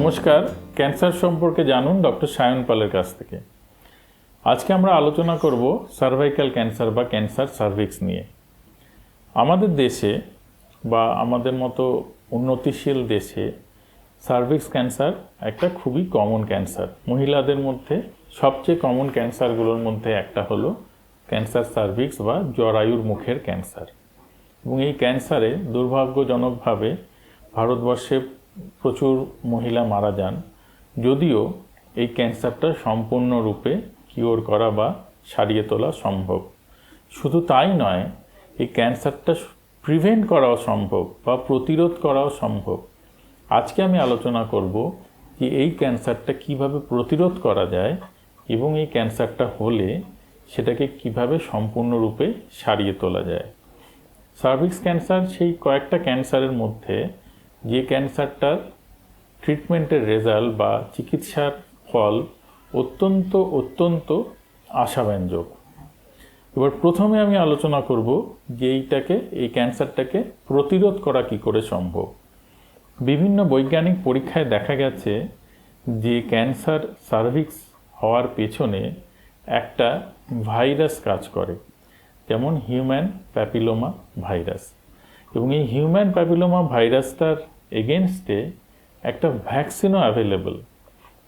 নমস্কার। ক্যান্সার সম্পর্কে জানুন ডক্টর সায়ন পালের কাছ থেকে। আজকে আমরা আলোচনা করব সার্ভাইকাল ক্যান্সার বা ক্যান্সার সার্ভিক্স নিয়ে। আমাদের দেশে বা আমাদের মতো উন্নতিশীল দেশে সার্ভিক্স ক্যান্সার একটা খুবই কমন ক্যান্সার মহিলাদের মধ্যে সবচেয়ে কমন ক্যান্সারগুলোর মধ্যে একটা হলো ক্যান্সার সার্ভিক্স বা জরায়ুর মুখের ক্যান্সার এবং এই ক্যান্সারে দুর্ভাগ্যজনকভাবে ভারতবর্ষে প্রচুর মহিলা মারা যান, যদিও এই ক্যান্সারটা সম্পূর্ণরূপে কিওর করা বা সারিয়ে তোলা সম্ভব। শুধু তাই নয়, এই ক্যান্সারটা প্রিভেন্ট করাও সম্ভব বা প্রতিরোধ করাও সম্ভব। আজকে আমি আলোচনা করব যে এই ক্যান্সারটা কীভাবে প্রতিরোধ করা যায় এবং এই ক্যান্সারটা হলে সেটাকে কীভাবে সম্পূর্ণরূপে সারিয়ে তোলা যায়। সার্ভিক্স ক্যান্সার সেই কয়েকটা ক্যান্সারের মধ্যে যে ক্যান্সারটার ট্রিটমেন্টের রেজাল্ট বা চিকিৎসার ফল অত্যন্ত অত্যন্ত আশাব্যঞ্জক। এবার প্রথমে আমি আলোচনা করব যে এইটাকে, এই ক্যান্সারটাকে প্রতিরোধ করা কি করে সম্ভব। বিভিন্ন বৈজ্ঞানিক পরীক্ষায় দেখা গেছে যে ক্যান্সার সার্ভিক্স হওয়ার পেছনে একটা ভাইরাস কাজ করে, যেমন হিউম্যান প্যাপিলোমা ভাইরাস। এবং এই হিউম্যান প্যাপিলোমা ভাইরাসটার এগেনস্টে একটা ভ্যাকসিনও অ্যাভেলেবল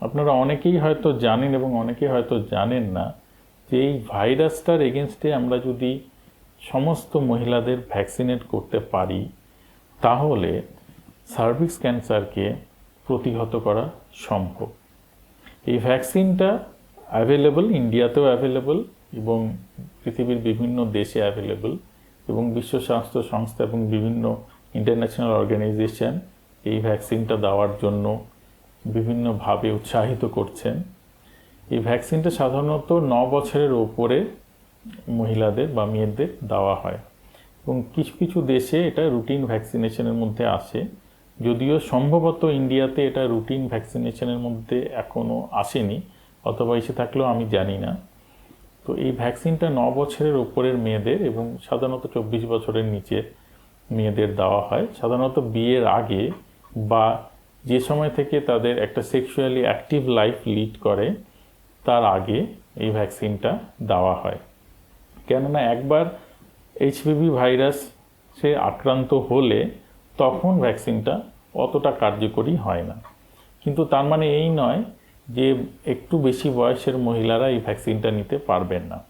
আপনারা অনেকেই হয়তো জানেন এবং অনেকেই হয়তো জানেন না যে এই ভাইরাসটার এগেনস্টে আমরা যদি সমস্ত মহিলাদের ভ্যাকসিনেট করতে পারি, তাহলে সার্ভিক্স ক্যান্সারকে প্রতিহত করা সম্ভব। এই ভ্যাকসিনটা অ্যাভেলেবল ইন্ডিয়াতেও অ্যাভেলেবল এবং পৃথিবীর বিভিন্ন দেশে অ্যাভেলেবল এবং বিশ্ব স্বাস্থ্য সংস্থা এবং বিভিন্ন ইন্টারন্যাশনাল অর্গানাইজেশন এই ভ্যাকসিনটা দেওয়ার জন্য বিভিন্নভাবে উৎসাহিত করছেন। এই ভ্যাকসিনটা সাধারণত ন বছরের ওপরে মহিলাদের বা মেয়েদের দেওয়া হয় এবং কিছু কিছু দেশে এটা রুটিন ভ্যাকসিনেশনের মধ্যে আসে। যদিও সম্ভবত ইন্ডিয়াতে এটা রুটিন ভ্যাকসিনেশনের মধ্যে এখনও আসেনি, অথবা এসে থাকলেও আমি জানি না। তো এই ভ্যাকসিনটা ন বছরের ওপরের মেয়েদের এবং সাধারণত চব্বিশ বছরের নিচে মেয়েদের দেওয়া হয়। সাধারণত বিয়ের আগে বা যে সময় থেকে তাদের একটা সেক্সুয়ালি অ্যাক্টিভ লাইফ লিড করে, তার আগে এই ভ্যাকসিনটা দেওয়া হয়। কেননা একবার এইচপিভি ভাইরাস সে আক্রান্ত হলে তখন ভ্যাকসিনটা অতটা কার্যকরী হয় না। কিন্তু তার মানে এই নয় যে একটু বেশি বয়সের মহিলারা এই ভ্যাকসিনটা নিতে পারবেন না।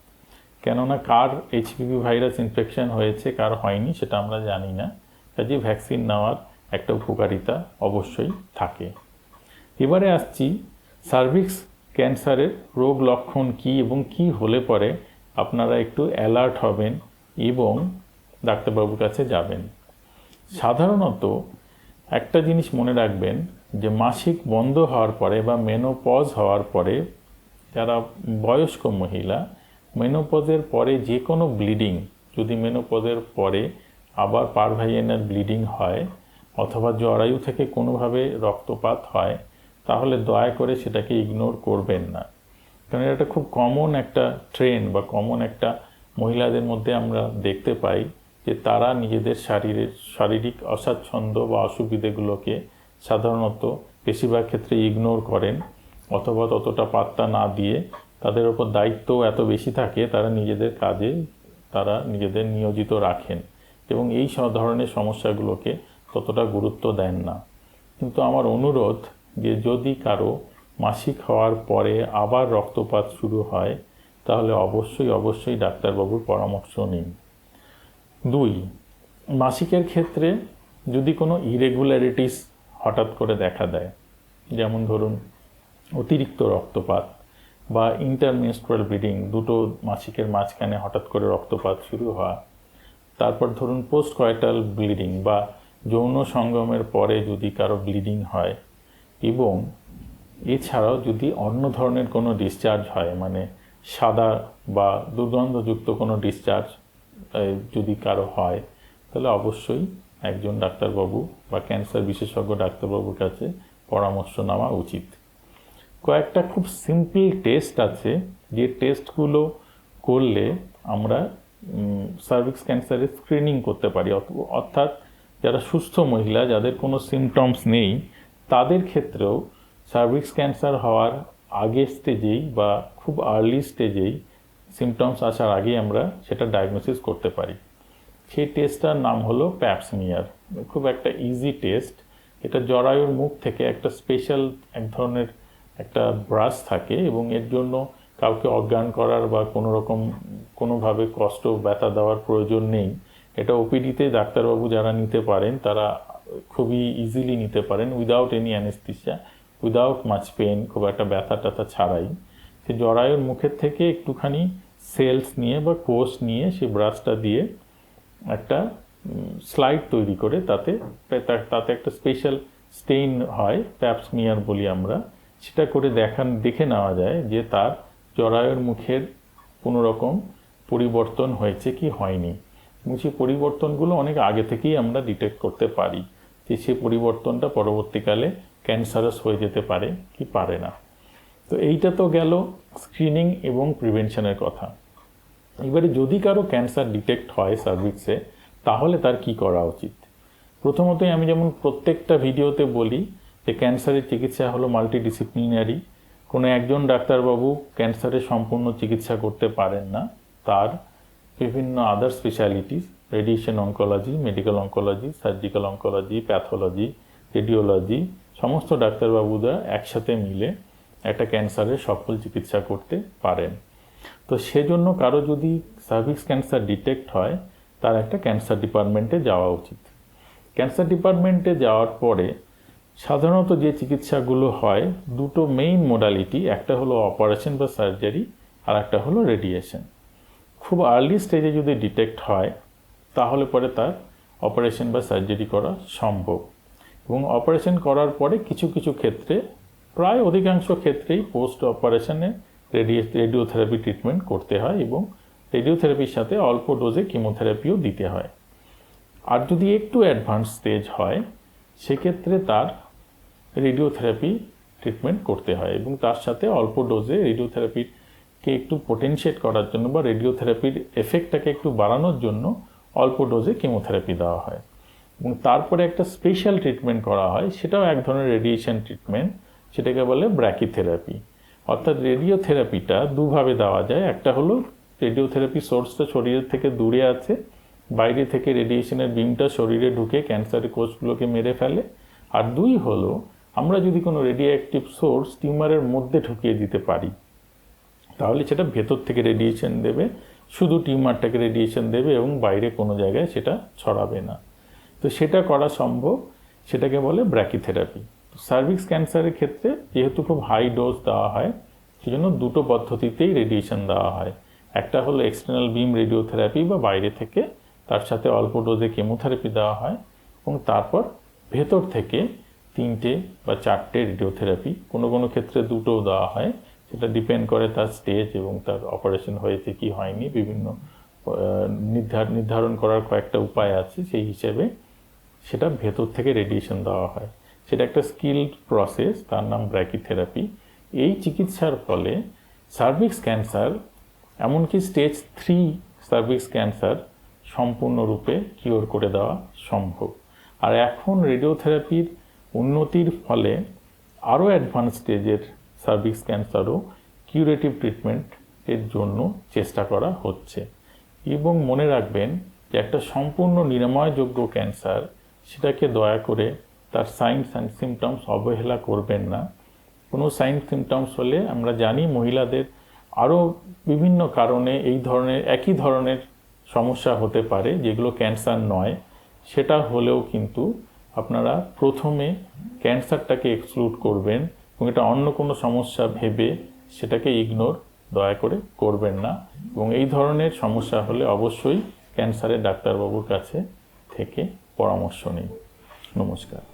কেননা কার এইচপিভি ভাইরাস ইনফেকশন হয়েছে, কার হয়নি, সেটা আমরা জানি না। কাজে ভ্যাকসিন নেওয়ার একটা উপকারিতা অবশ্যই থাকে। এবারে আসছি সার্ভিক্স ক্যান্সারের রোগ লক্ষণ কী এবং কি হলে পরে আপনারা একটু অ্যালার্ট হবেন এবং ডাক্তারবাবুর কাছে যাবেন। সাধারণত একটা জিনিস মনে রাখবেন যে মাসিক বন্ধ হওয়ার পরে বা মেনোপজ হওয়ার পরে যারা বয়স্ক মহিলা মেনোপজের পরে যে কোনো ব্লিডিং যদি মেনোপজের পরে আবার পারভাইয়েনার ব্লিডিং হয় অথবা জরায়ু থেকে কোনোভাবে রক্তপাত হয়, তাহলে দয়া করে সেটাকে ইগনোর করবেন না। কারণ এটা খুব কমন একটা ট্রেন্ড বা কমন একটা মহিলাদের মধ্যে আমরা দেখতে পাই যে তারা নিজেদের শারীরের শারীরিক অস্বাচ্ছন্দ্য বা অসুবিধেগুলোকে সাধারণত বেশিরভাগ ক্ষেত্রে ইগনোর করেন অথবা ততটা পাত্তা না দিয়ে তাদের ওপর দায়িত্ব এত বেশি থাকে তারা নিজেদের কাজে তারা নিজেদের নিয়োজিত রাখেন এবং এই সব ধরনের সমস্যাগুলোকে ততটা গুরুত্ব দেন না। কিন্তু আমার অনুরোধ যে যদি কারও মাসিক হওয়ার পরে আবার রক্তপাত শুরু হয়, তাহলে অবশ্যই অবশ্যই ডাক্তারবাবুর পরামর্শ নিন। দুই, মাসিকের ক্ষেত্রে যদি কোনো ইরেগুলারিটিস হঠাৎ করে দেখা দেয়। যেমন ধরুন, অতিরিক্ত রক্তপাত বা ইন্টারমেনস্ট্রাল ব্লিডিং দুটো মাসিকের মাঝখানে হঠাৎ করে রক্তপাত শুরু হওয়া। তারপর ধরুন পোস্ট কয়েটাল ব্লিডিং বা যৌন সঙ্গমের পরে যদি কারও ব্লিডিং হয় এবং এছাড়াও যদি অন্য ধরনের কোনো ডিসচার্জ হয় মানে সাদা বা দুর্গন্ধযুক্ত কোনো ডিসচার্জ যদি কারও হয়, তাহলে অবশ্যই একজন ডাক্তারবাবু বা ক্যান্সার বিশেষজ্ঞ ডাক্তারবাবুর কাছে পরামর্শ নেওয়া উচিত। কয়েকটা খুব সিম্পল টেস্ট আছে, যে টেস্টগুলো করলে আমরা সার্ভিক্স ক্যান্সারের স্ক্রিনিং করতে পারি। অর্থাৎ যারা সুস্থ মহিলা, যাদের কোনো সিমটমস নেই, তাদের ক্ষেত্রেও সার্ভিক্স ক্যান্সার হওয়ার আগের স্টেজেই বা খুব আর্লি স্টেজেই সিমটমস আসার আগেই আমরা সেটা ডায়াগনোসিস করতে পারি। সেই টেস্টটার নাম হলো প্যাপসমিয়ার খুব একটা ইজি টেস্ট এটা জরায়ুর মুখ থেকে একটা স্পেশাল এক ধরনের একটা ব্রাশ থাকে এবং এর জন্য কাউকে অজ্ঞান করার বা কোনো রকম কোনোভাবে কষ্ট ব্যথা দেওয়ার প্রয়োজন নেই। এটা ওপিডিতে ডাক্তারবাবু যারা নিতে পারেন, তারা খুবই ইজিলি নিতে পারেন without any anaesthesia without much pain খুব একটা ব্যথা ট্যাথা ছাড়াই। সে জরায়ুর মুখের থেকে একটুখানি সেলস নিয়ে বা কোষ নিয়ে সে ব্রাশটা দিয়ে একটা স্লাইড তৈরি করে তাতে তাতে একটা স্পেশাল স্টেইন হয় প্যাপসমিয়ার বলি আমরা। সেটা করে দেখান, দেখে নেওয়া যায় যে তার জরায়ুর মুখের কোনো রকম পরিবর্তন হয়েছে কি হয়নি। এবং সেই পরিবর্তনগুলো অনেক আগে থেকেই আমরা ডিটেক্ট করতে পারি যে সেই পরিবর্তনটা পরবর্তীকালে ক্যান্সারাস হয়ে যেতে পারে কি পারে না। তো এইটা তো গেল স্ক্রিনিং এবং প্রিভেনশনের কথা। এবারে যদি কারও ক্যান্সার ডিটেক্ট হয় সার্ভিক্সে তাহলে তার কি করা উচিত? প্রথমতই আমি যেমন প্রত্যেকটা ভিডিওতে বলি যে ক্যান্সারের চিকিৎসা হলো মাল্টিডিসিপ্লিনারি কোনো একজন ডাক্তারবাবু ক্যান্সারের সম্পূর্ণ চিকিৎসা করতে পারেন না। তার বিভিন্ন other specialities radiation oncology medical oncology surgical oncology pathology radiology সমস্ত ডাক্তারবাবুরা একসাথে মিলে একটা ক্যান্সারের সফল চিকিৎসা করতে পারেন। তো সেজন্য কারও যদি সার্ভিক্স ক্যান্সার ডিটেক্ট হয়, তার একটা ক্যান্সার ডিপার্টমেন্টে যাওয়া উচিত। ক্যান্সার ডিপার্টমেন্টে যাওয়ার পরে সাধারণত যে চিকিৎসাগুলো হয়, দুটো মেইন মোডালিটি একটা হলো অপারেশন বা সার্জারি আর একটা হলো রেডিয়েশন খুব আর্লি স্টেজে যদি ডিটেক্ট হয়, তাহলে পরে তার অপারেশন বা সার্জারি করা সম্ভব। এবং অপারেশন করার পরে কিছু কিছু ক্ষেত্রে, প্রায় অধিকাংশ ক্ষেত্রেই পোস্ট অপারেশনে রেডিওথেরাপি ট্রিটমেন্ট করতে হয় এবং রেডিওথেরাপির সাথে অল্প ডোজে কিমোথেরাপিও দিতে হয়। আর যদি একটু অ্যাডভান্স স্টেজ হয়, সেক্ষেত্রে তার রেডিওথেরাপি ট্রিটমেন্ট করতে হয় এবং তার সাথে অল্প ডোজে রেডিওথেরাপিকে একটু পোটেনশিয়েট করার জন্য বা রেডিওথেরাপির এফেক্টটাকে একটু বাড়ানোর জন্য অল্প ডোজে কেমোথেরাপি দেওয়া হয়। এবং তারপরে একটা স্পেশাল ট্রিটমেন্ট করা হয়, সেটাও এক ধরনের রেডিয়েশন ট্রিটমেন্ট সেটাকে বলে ব্র্যাকিথেরাপি অর্থাৎ রেডিওথেরাপিটা দুভাবে দেওয়া যায়। একটা হলো রেডিওথেরাপি সোর্সটা শরীরের থেকে দূরে আছে, বাইরে থেকে রেডিয়েশনের বিমটা শরীরে ঢুকে ক্যান্সারের কোষগুলোকে মেরে ফেলে। আর দুই হলো, আমরা যদি কোনো রেডিও অ্যাক্টিভ সোর্স টিউমারের মধ্যে ঢুকিয়ে দিতে পারি, তাহলে সেটা ভেতর থেকে রেডিয়েশন দেবে, শুধু টিউমারটাকে রেডিয়েশন দেবে এবং বাইরে কোনো জায়গায় সেটা ছড়াবে না। তো সেটা করা সম্ভব, সেটাকে বলে ব্র্যাকিথেরাপি। সার্ভিক্স ক্যান্সারের ক্ষেত্রে যেহেতু খুব হাই ডোজ দেওয়া হয়, সেজন্য দুটো পদ্ধতিতেই রেডিয়েশন দেওয়া হয়। একটা হলো এক্সটার্নাল বিম রেডিওথেরাপি বা বাইরে থেকে, তার সাথে অল্প ডোজে কেমোথেরাপি দেওয়া হয় এবং তারপর ভেতর থেকে তিনটে বা চারটে রেডিওথেরাপি কোনো কোনো ক্ষেত্রে দুটোও দেওয়া হয়। সেটা ডিপেন্ড করে তার স্টেজ এবং তার অপারেশন হয়েছে কি হয়নি, বিভিন্ন নির্ধার, নির্ধারণ করার কয়েকটা উপায় আছে, সেই হিসেবে সেটা ভেতর থেকে রেডিয়েশন দেওয়া হয়। সেটা একটা স্কিল্ড প্রসেস তার নাম ব্র্যাকিথেরাপি এই চিকিৎসার ফলে সার্ভিক্স ক্যান্সার এমনকি স্টেজ থ্রি সার্ভিক্স ক্যান্সার সম্পূর্ণরূপে কিওর করে দেওয়া সম্ভব। আর এখন রেডিওথেরাপির উন্নতির ফলে আরও অ্যাডভান্স স্টেজের সার্ভিক্স ক্যান্সারও কিউরেটিভ ট্রিটমেন্ট এর জন্য চেষ্টা করা হচ্ছে। এবং মনে রাখবেন যে একটা সম্পূর্ণ নিরাময়যোগ্য ক্যান্সার সেটাকে দয়া করে তার সাইন্স অ্যান্ড সিমটমস অবহেলা করবেন না। কোনো সাইন সিমটমস হলে আমরা জানি মহিলাদের আরও বিভিন্ন কারণে এই ধরনের, একই ধরনের সমস্যা হতে পারে, যেগুলো ক্যান্সার নয়। সেটা হলেও কিন্তু আপনারা প্রথমে ক্যান্সারটাকে এক্সক্লুড করবেন এবং এটা অন্য কোনো সমস্যা ভেবে সেটাকে ইগনোর দয়া করে করবেন না। এবং এই ধরনের সমস্যা হলে অবশ্যই ক্যান্সারের ডাক্তারবাবুর কাছে থেকে পরামর্শ নিন। নমস্কার।